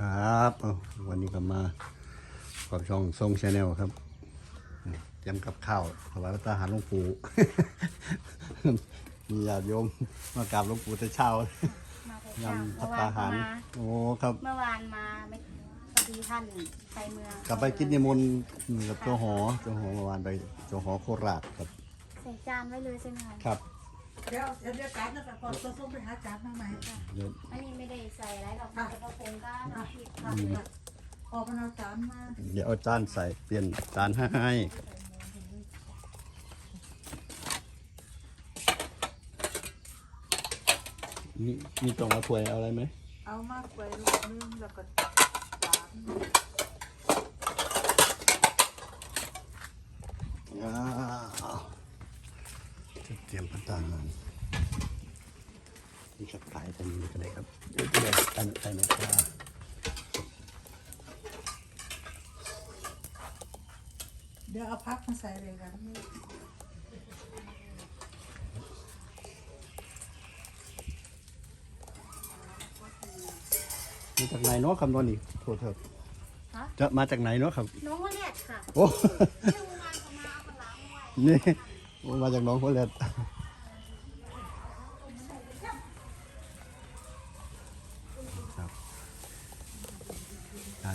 ครับเอาวันนี้ก็มากับช่องทรงชาแนลครับเตรียมกับข้าวถวายพระตาหารหลวงปู่ มีญาติโยมมากราบหลวงปู่แต่เช้ามาแต่เช้ายำพระเมื่อวาตานหาร มาโอ้ครับ เมื่อวานมาไม่พอดีท่านไปเมืองกลับไปกินนิมนต์กับเจ้าหอเจ้าหอเมื่อวานไปเจ้าหอโคราชครับ ใส่จานไว้เลยใช่ไหมคะครับ เดี๋ยวเดี๋ยวเดี๋ยวการนะคะก่อนจะส่งไปหาจานมาใหม่ค่ะเดี๋ยวอันนี้ไม่ได้ใส่อะไรหรอกแต่ก็คงก็น้ำพริกค่ะค่ะออกมาเอาจานมาเดี๋ยวเอาจานใส่เปลี่ยนจานให้มีมีตรงเอาถ้วยเอาอะไรไหมเอามากไปลูกนึงแล้วก็จานอ้าวจะ เตรียมพัตตาหารนี่ครับขายกันนี้ก็ได้ครับเดี๋ยวเดี๋ยวอันอันนี้ก็เดี๋ยวเอาพักมาใส่เลยกันมาจากไหนเนาะคำนวณนี่โทษเถอะฮะจะมาจากไหนเนาะครับ น้องวอลเล็ตค่ะ โอ้เมื่อวานเขามาเอาปลาร้าไว้นี่มาจากหน้องโคเลต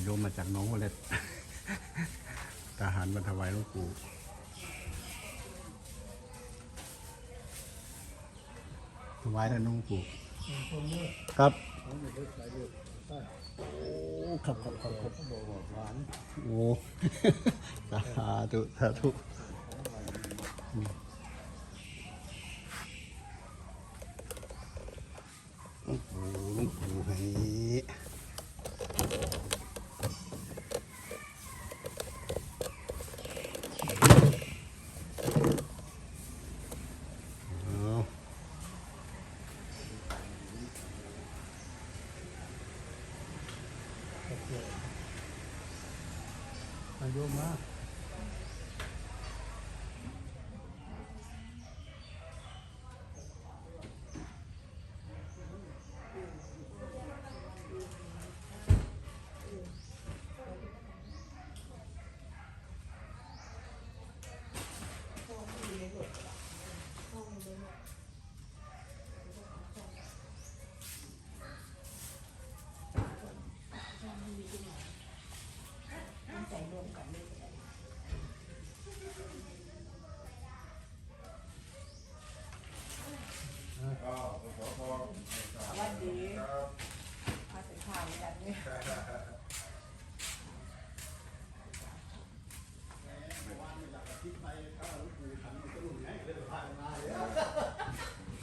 โยมมาจากน้องโคเล็ตทหารมาถวายหลวงปู่ถวายท่านหลวงปู่ครับโอ้ครับครับครับครับโอ้สาธุสาธุ โอ้โหหลวงปู่ให้เอา อายุมาก วันดีมาใส่ข้าวกันนี่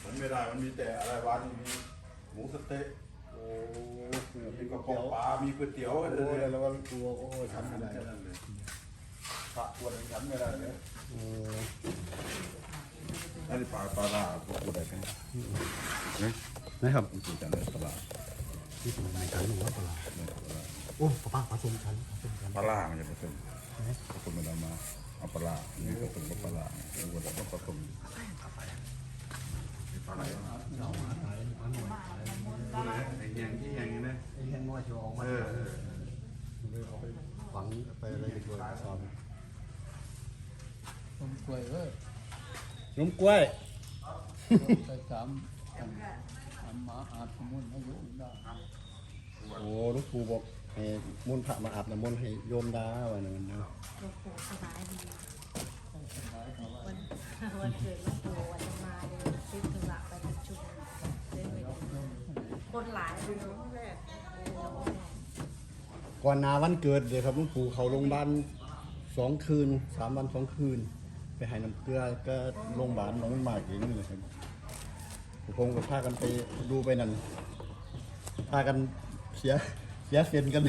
มันไม่ได้ มันมีแต่อะไรวะนี่มีหมูสะเต๊ะโอ้มีกระเพาะปลา มีก๋วยเตี๋ยวอะไรโหเลยแล้วก็กลัวโอ้ทำไม่ได้แค่นั้นเลยปลาตัวนึงฉันไม่ได้เลยโอ้อันนี้ปลาปลาลาพวกกูได้ไหมเนี่ยนะครับมันคือจังเลยปลาลานี่เป็นรายการหรือว่าปลาเนี่ยปลาลาโอ้ปลาผสมชั้นผสมชั้นปลาลามันจะผสมผสมไม่ได้มาเอาปลาลานี่ผสมกับปลาลาเอาไว้แล้วก็ผสม ปลาลาไอ้แยงที่แยงนี่นะไอ้แห้งน้อยจะออกมาเออเออเลยเอาไปฝังไปอะไรไปด้วยซ้อมต้มกล้วยเว้ยนมกล้วยไปสามอันอันหมาอาบสมุนอายุได้โอ้ลูกปู่บอกให้มุนต์พระมาอาบน้ำมนต์ให้โยมดาวันนั้นนะหลวงปู่สบายดีสบายเขาว่าวันวันเกิดหลวงปู่วันจะมาเลย นหลายก่อนหนาวันเกิดเลยครับลูกปู่เขาโรงพยาบาลสองคืนสามวันสองคืน ไปให้น้ำเกลือก็โรงพยาบาลหน้องหมากเองนี่เลยครับผมก็พากันไปดูไปนั่นพากันเสียเสียเซนกัน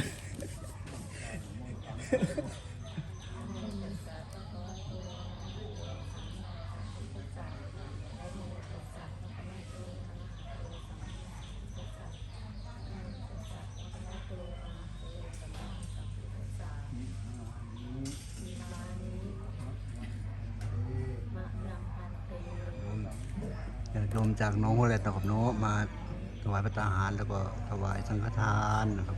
ญาติโยมจากน้องหัวแหลตนะครับเนาะมาถวายพระตาหารแล้วก็ถวายสังฆทานนะครับ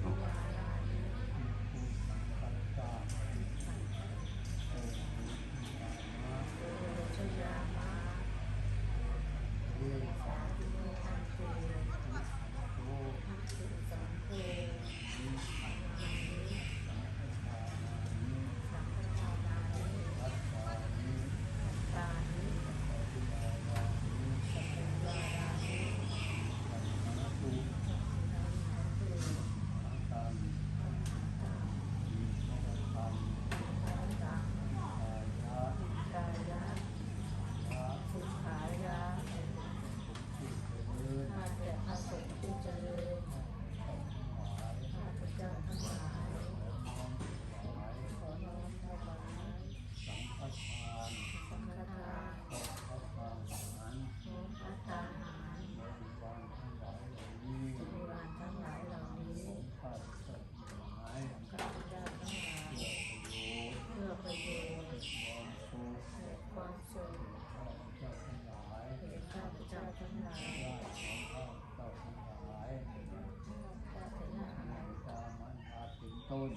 ต้น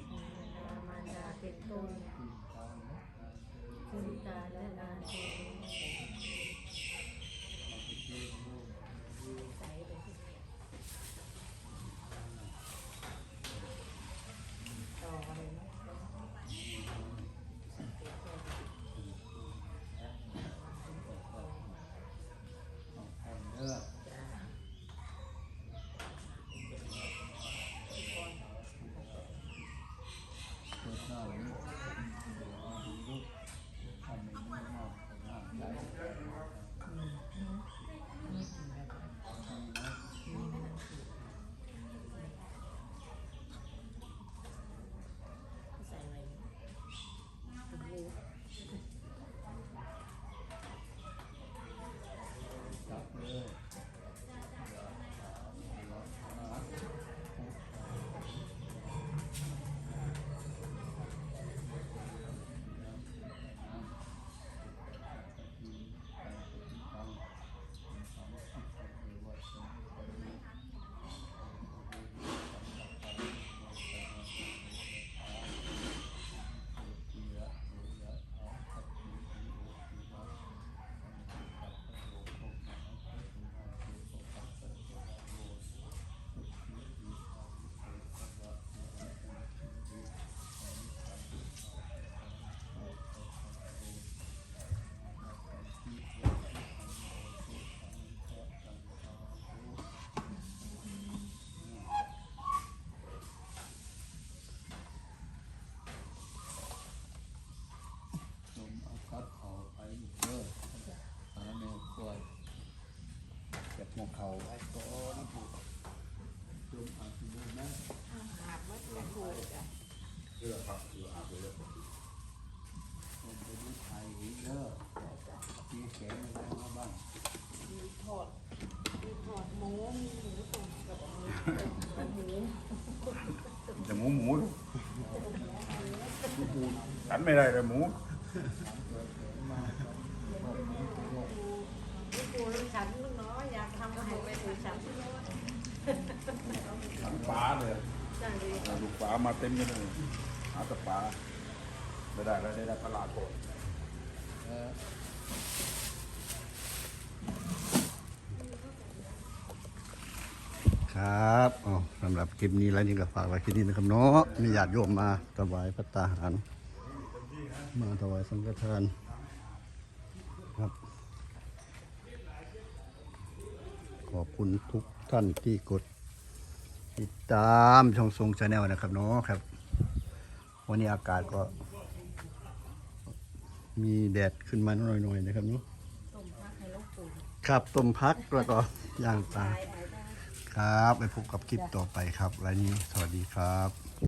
มารดาเป็นต้น ไว้ก่อนลมอาจจะดูนะอาบมัดมาถูกอะเพื่อครับเพื่ออาบเลยลมไปดูไทยอีกเด้อมีแขนอะไรมาบ้างมีทอดมีทอดหมูมีหมูตุ๋นกับหมูกับหมูจะหมูหมูหมูฉันไม่ได้เลยหมู ลูกปูลูกฉันลูกน้อยอยากทำอาหารไปถูฉันฉันปลาเลยจังเลยเอาลูกปลามาเต็มเลย หาแต่ปลาไม่ได้แล้วได้ได้ปลาลาโกดเออครับอ๋อสำหรับคลิปนี้แล้วนี่ก็ฝากไว้ที่นี่นะครับเนาะมีญาติโยมมาถวายพระตาหาร มาถวายสังฆทานครับ ขอบคุณทุกท่านที่กด ติดตามช่องทรงชาแนลนะครับเนาะครับ วันนี้อากาศก็ มีแดดขึ้นมาหน่อยๆนะครับเนาะต้องครับต้มพักแล้วก็ย่างปลาตาครับไปพบกับคลิปต่อไปครับรายนี้สวัสดีครับ